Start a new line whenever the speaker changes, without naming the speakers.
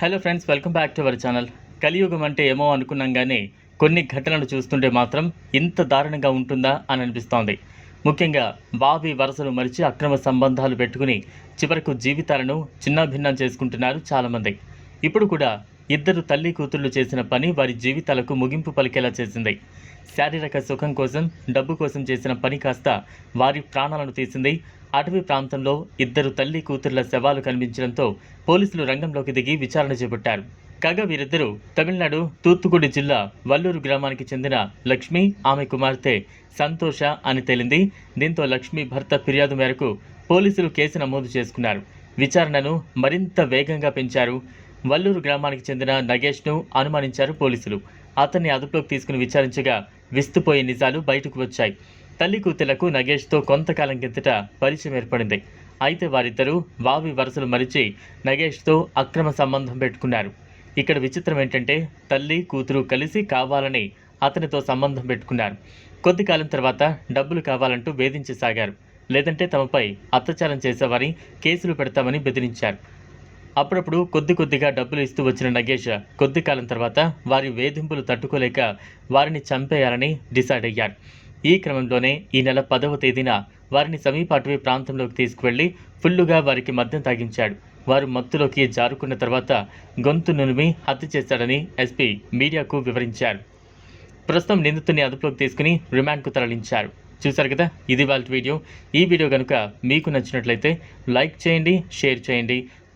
Hello friends welcome back to our channel కలియుగం అంటే ఏమో అనుకున్నాం కానీ కొన్ని ఘటనలు చూస్తుంటే మాత్రం ఇంత దారుణంగా ఉంటుందా అని అనిపిస్తోంది. ముఖ్యంగా బావి వరసలు మరిచి అక్రమ సంబంధాలు పెట్టుకుని చివరకు జీవితాలను చిన్నాభిన్నం చేసుకుంటున్నారు చాలామంది. ఇప్పుడు కూడా ఇద్దరు తల్లి కూతుళ్ళు చేసిన పని వారి జీవితాలకు ముగింపు పలికేలా చేసింది. శారీరక సుఖం కోసం డబ్బు కోసం చేసిన పని కాస్త వారి ప్రాణాలను తీసింది. అటవీ ప్రాంతంలో ఇద్దరు తల్లి కూతుర్ల శవాలు కనిపించడంతో పోలీసులు రంగంలోకి దిగి విచారణ చేపట్టారు. కాగా వీరిద్దరూ తమిళనాడు తూత్తుకుడి జిల్లా వల్లూరు గ్రామానికి చెందిన లక్ష్మి ఆమె కుమార్తె సంతోష అని తేలింది. దీంతో లక్ష్మి భర్త ఫిర్యాదు మేరకు పోలీసులు కేసు నమోదు చేసుకున్నారు. విచారణను మరింత వేగంగా పెంచారు. వల్లూరు గ్రామానికి చెందిన నగేష్ను అనుమానించారు పోలీసులు. అతన్ని అదుపులోకి తీసుకుని విచారించగా విస్తుపోయే నిజాలు బయటకు వచ్చాయి. తల్లి కూతుళ్ళకు నగేష్తో కొంతకాలం కిందట పరిచయం ఏర్పడింది. అయితే వారిద్దరూ వావి వరుసలు మరిచి నగేష్తో అక్రమ సంబంధం పెట్టుకున్నారు. ఇక్కడ విచిత్రం ఏంటంటే తల్లి కూతురు కలిసి కావాలని అతనితో సంబంధం పెట్టుకున్నారు. కొద్ది కాలం తర్వాత డబ్బులు కావాలంటూ వేధించసాగారు. లేదంటే తమపై అత్యాచారం చేసేవారి కేసులు పెడతామని బెదిరించారు. అప్పుడప్పుడు కొద్ది కొద్దిగా డబ్బులు ఇస్తూ వచ్చిన నగేష్ కొద్ది కాలం తర్వాత వారి వేధింపులు తట్టుకోలేక వారిని చంపేయాలని డిసైడ్ అయ్యారు ఈ క్రమంలోనే ఈ నెల పదవ తేదీన వారిని సమీప అటవీ ప్రాంతంలోకి తీసుకువెళ్ళి ఫుల్లుగా వారికి మద్యం తాగించాడు. వారు మత్తులోకి జారుకున్న తర్వాత గొంతు నులిమి హత్య చేశాడని ఎస్పీ మీడియాకు వివరించారు. ప్రస్తుతం నిందితుని అదుపులోకి తీసుకుని రిమాండ్కు తరలించారు. చూశారు కదా? ఇది వాళ్ళ వీడియో. ఈ వీడియో కనుక మీకు నచ్చినట్లయితే లైక్ చేయండి షేర్ చేయండి.